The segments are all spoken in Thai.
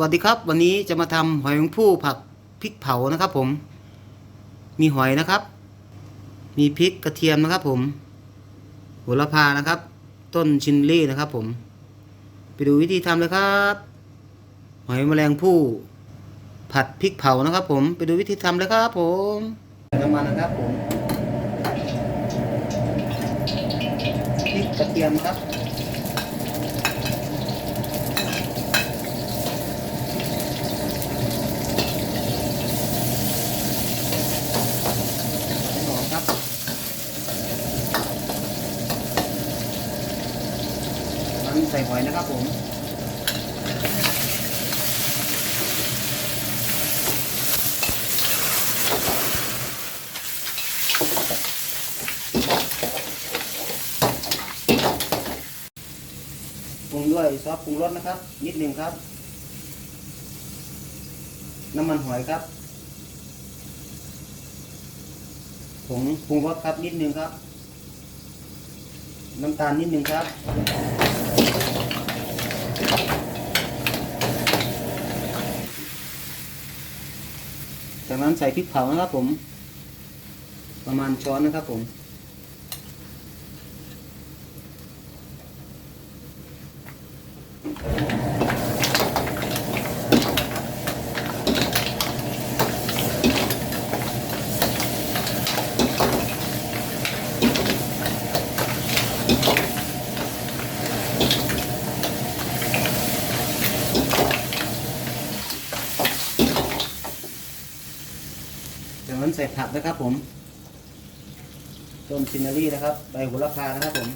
วัสดีครับ วันนี้จะมาทำหอยแมงผู้ผักพริกเผานะครับ ผม มีหอยนะครับ มีพริกกระเทียมนะครับ ผมโหระพานะครับ ต้นชินลี่นะครับ ผม ไปดูวิธีทำเลยครับ หอยแมลงผู้ผัดพริกเผานะครับ ผมไปดูวิธีทำเลยครับ ผมน้ำมันนะครับ ผมพริกกระเทียมครับ หอมครับมันใส่หอยนะครับผมปรุงด้วยซอสปรุงรสนะครับ นิดหนึ่งครับ น้ำมันหอยครับผงปรุงรสครับนิดนึงครับ น้ำตาลนิดนึงครับ จากนั้นใส่พริกเผานะครับผม ประมาณช้อนนะครับผม จากนั้นใส่ผักนะครับผม ต้นซินนารีนะครับ ใบโหระพานะครับผม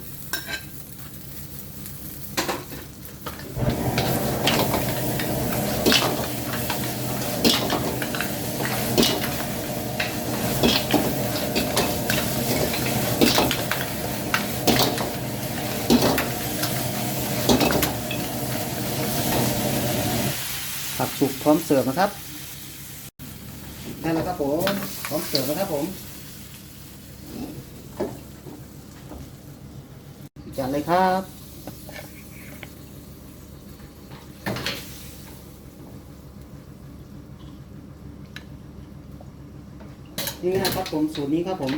ผักสุกพร้อมเสิร์ฟนะครับ ได้แล้วครับผมพร้อมเสิร์ฟแล้วครับผมจัดเลยครับนี่นะครับผมสูตรนี้ครับผม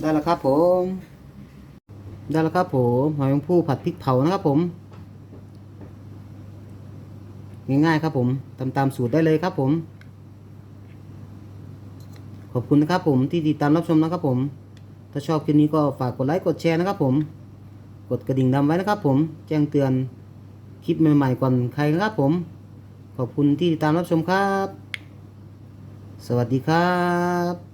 ได้แล้วครับผม ได้แล้วครับผมหอยแมงผู้ผัดพริกเผานะครับผม ง่ายๆครับผมตามตามสูตรได้เลยครับผม ขอบคุณนะครับผมที่ติดตามรับชมนะครับผม ถ้าชอบคลิปนี้ก็ฝากกดไลค์กดแชร์นะครับผม กดกระดิ่งดำไว้นะครับผม แจ้งเตือนคลิปใหม่ๆก่อนใครนะครับผม ขอบคุณที่ติดตามรับชมครับ สวัสดีครับ